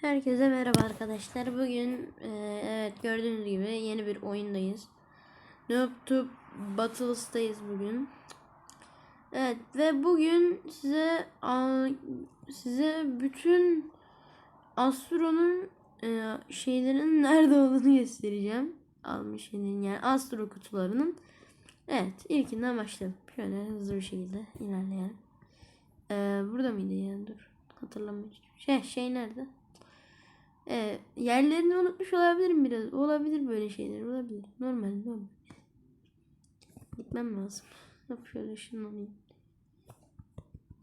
Herkese merhaba arkadaşlar. Bugün e, evet gördüğünüz gibi yeni bir oyundayız. NoobTube Battles'tayız bugün. Evet ve bugün size a, size bütün Astro'nun e, şeylerin nerede olduğunu göstereceğim. Almış yani Astro kutularının. Evet ilkinden başlayalım. Şöyle hızlı bir şekilde ilerleyelim. E, burada mıydı ya? Dur. Hatırlamıyorum. Şey, şey nerede? Ee, yerlerini unutmuş olabilirim biraz. Olabilir böyle şeyler. Olabilir. Normal normal. Gitmem lazım. Yok şöyle ışınlanayım.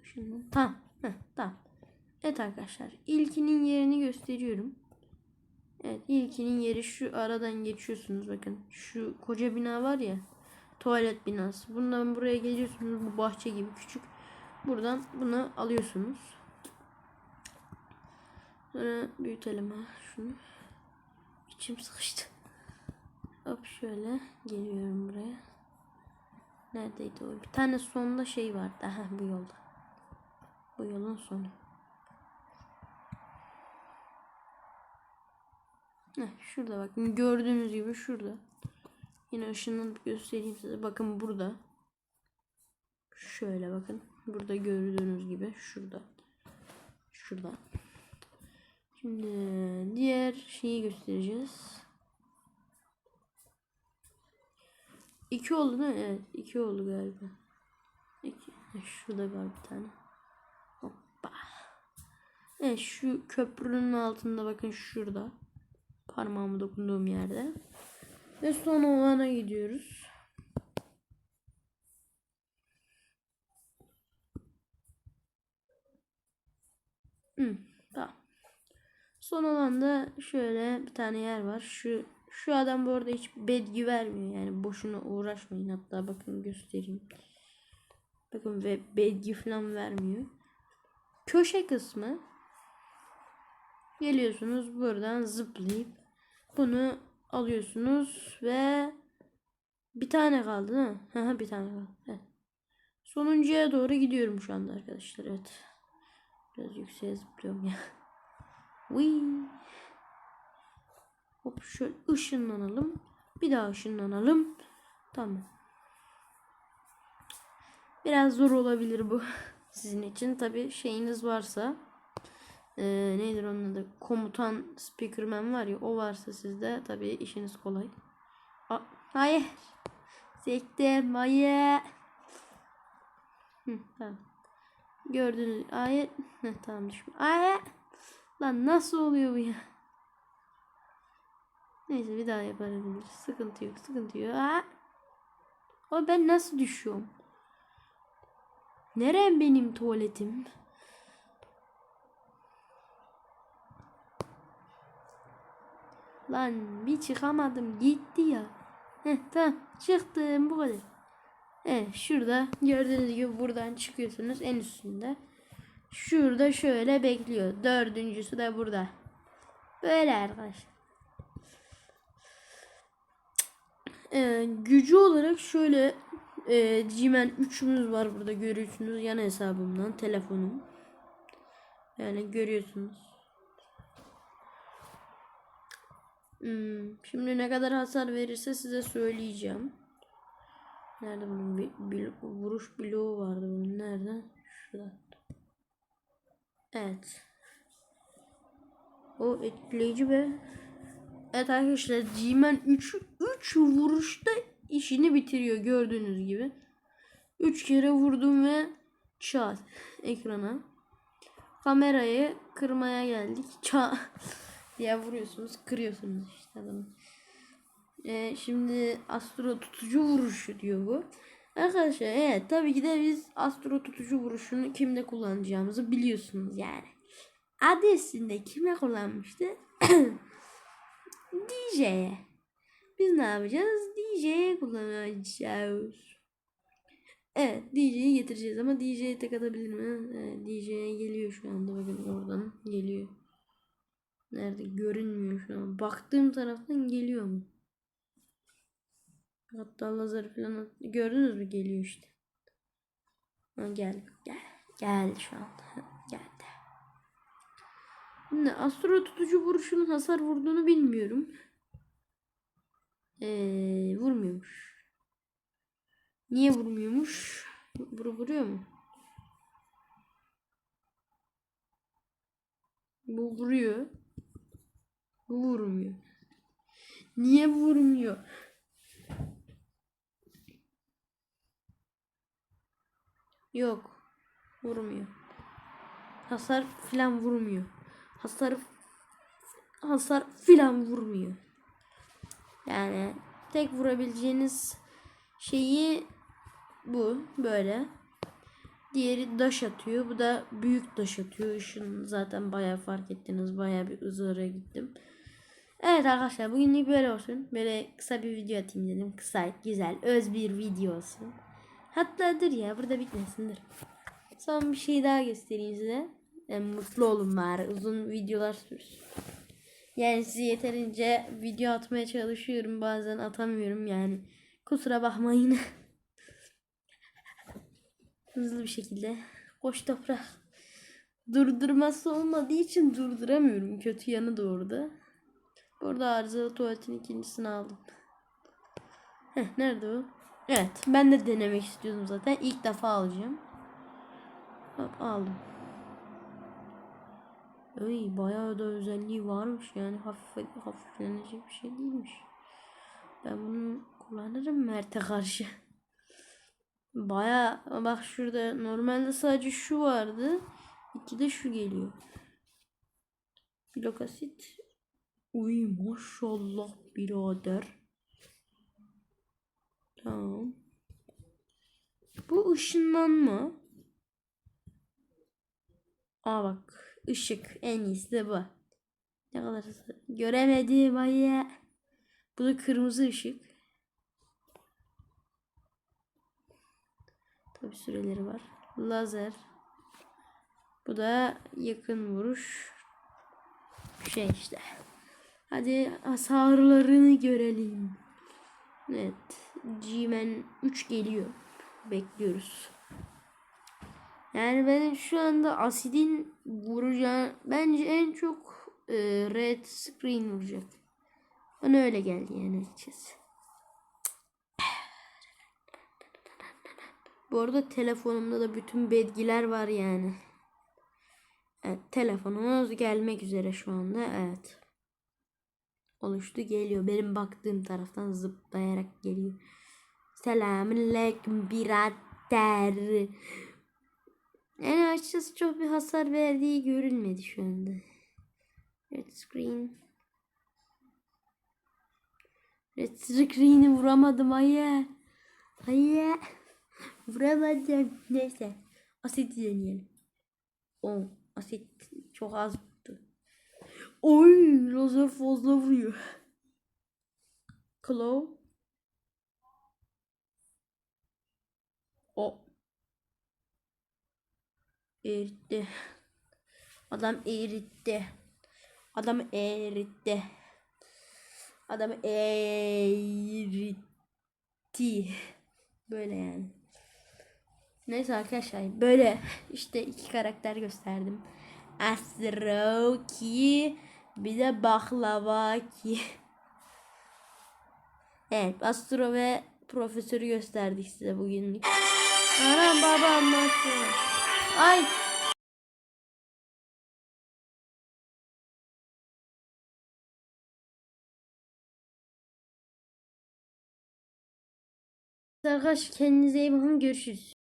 Işınlan. Tamam. Heh, tamam. Evet arkadaşlar. ilkinin yerini gösteriyorum. Evet ilkinin yeri şu aradan geçiyorsunuz bakın. Şu koca bina var ya. Tuvalet binası. Bundan buraya geliyorsunuz. Bu bahçe gibi küçük. Buradan bunu alıyorsunuz. Sonra büyütelim ha şunu. İçim sıkıştı. Hop şöyle geliyorum buraya. Neredeydi o? Bir tane sonda şey vardı. Aha bu yolda. Bu yolun sonu. Heh, şurada bakın gördüğünüz gibi şurada. Yine ışınlanıp göstereyim size. Bakın burada. Şöyle bakın. Burada gördüğünüz gibi şurada. Şurada. Şimdi diğer şeyi göstereceğiz. İki oldu değil mi? Evet. iki oldu galiba. İki. Şurada var bir tane. Hoppa. Evet şu köprünün altında bakın şurada. Parmağımı dokunduğum yerde. Ve son olana gidiyoruz. Hmm, tamam. Son olan da şöyle bir tane yer var. Şu şu adam bu arada hiç bedgi vermiyor. Yani boşuna uğraşmayın. Hatta bakın göstereyim. Bakın ve bedgi falan vermiyor. Köşe kısmı geliyorsunuz buradan zıplayıp bunu alıyorsunuz ve bir tane kaldı değil mi? Bir tane kaldı. Evet. Sonuncuya doğru gidiyorum şu anda arkadaşlar. Evet. Biraz yükseğe zıplıyorum ya. Wee. Hop şöyle ışınlanalım. Bir daha ışınlanalım. Tamam. Biraz zor olabilir bu sizin için. Tabi şeyiniz varsa e, nedir onun adı? Komutan speakerman var ya o varsa sizde tabi işiniz kolay. A hayır. Sektim. Hayır. Hı, tamam. Gördünüz. Ayet. Heh, tamam düşme. Ayet. Lan nasıl oluyor bu ya? Neyse bir daha yapabiliriz. Sıkıntı yok. Sıkıntı yok. Aa. O ben nasıl düşüyorum? Nerem benim tuvaletim? Lan bir çıkamadım. Gitti ya. Heh tamam. Çıktım bu kadar. Evet şurada gördüğünüz gibi buradan çıkıyorsunuz en üstünde. Şurada şöyle bekliyor. Dördüncüsü de burada. Böyle arkadaşlar. Ee, gücü olarak şöyle e, Gmail 3'ümüz var burada görüyorsunuz yan hesabımdan telefonum. Yani görüyorsunuz. Hmm, şimdi ne kadar hasar verirse size söyleyeceğim. Nerede bunun bir, bir vuruş bloğu vardı bunun nerede? Şurada. Evet. O etkileyici ve Evet arkadaşlar G-Man 3 3 vuruşta işini bitiriyor gördüğünüz gibi. 3 kere vurdum ve çat ekrana. Kamerayı kırmaya geldik. Ça diye vuruyorsunuz, kırıyorsunuz işte adamı. Ee, şimdi astro tutucu vuruşu diyor bu. Arkadaşlar evet tabii ki de biz astro tutucu vuruşunu kimde kullanacağımızı biliyorsunuz yani. Adı üstünde kime kullanmıştı? DJ'ye. Biz ne yapacağız? DJ'ye kullanacağız. Evet DJ'yi getireceğiz ama DJ'ye tek atabilir mi? Evet, DJ'ye geliyor şu anda bakın oradan geliyor. Nerede görünmüyor şu an. Baktığım taraftan geliyor mu? Hatta lazer falan gördünüz mü geliyor işte. Ha, gel gel gel şu anda geldi. Şimdi astro tutucu vuruşunun hasar vurduğunu bilmiyorum. Ee, vurmuyormuş. Niye vurmuyormuş? Vur vuruyor mu? Bu vuruyor. Bu vurmuyor. Niye vurmuyor? Yok. Vurmuyor. Hasar filan vurmuyor. Hasar hasar filan vurmuyor. Yani tek vurabileceğiniz şeyi bu böyle. Diğeri daş atıyor. Bu da büyük daş atıyor. Işın zaten bayağı fark ettiniz. Bayağı bir ızıra gittim. Evet arkadaşlar bugünlük böyle olsun. Böyle kısa bir video atayım dedim. Kısa, güzel, öz bir video olsun. Hatta dur ya burada bitmesin dur. Son bir şey daha göstereyim size. Yani mutlu olun bari. Uzun videolar sürsün. Yani size yeterince video atmaya çalışıyorum. Bazen atamıyorum yani. Kusura bakmayın. Hızlı bir şekilde. Koş toprak. Durdurması olmadığı için durduramıyorum. Kötü yanı da orada. Burada arızalı tuvaletin ikincisini aldım. Heh, nerede o? Evet ben de denemek istiyordum zaten. İlk defa alacağım. Hop aldım. Ay bayağı da özelliği varmış yani hafif hafiflenecek bir şey değilmiş. Ben bunu kullanırım Mert'e karşı. Baya bak şurada normalde sadece şu vardı. İki de şu geliyor. Blok asit. Uy maşallah birader. Tamam. Bu ışınlanma. Aa bak ışık en iyisi de bu. Ne kadar. Göremedim ay. Bu da kırmızı ışık. Tabi süreleri var. Lazer. Bu da yakın vuruş. Şey işte. Hadi hasarlarını görelim. Evet. G-Man 3 geliyor. Bekliyoruz. Yani ben şu anda asidin vuracağı bence en çok e, red screen vuracak. Bana öyle geldi yani açıkçası. Bu arada telefonumda da bütün bilgiler var yani. Evet telefonumuz gelmek üzere şu anda. Evet. Oluştu geliyor. Benim baktığım taraftan zıplayarak geliyor. Selamünaleyküm birader. Yani açıkçası çok bir hasar verdiği görülmedi şu anda. Red screen. Red screen'i vuramadım hayır. Hayır. Vuramadım. Neyse. Asit deneyelim. O asit çok az vurdu. Oy lazer fazla vuruyor. Claw. O. Eritti. Adam eritti. Adam eritti. Adam eritti. Böyle yani. Neyse arkadaşlar böyle işte iki karakter gösterdim. Astro ki bir de baklava ki. Evet Astro ve Profesörü gösterdik size bugünlük. Anam babam nasıl? Ay Arkadaşlar kendinize iyi bakın görüşürüz.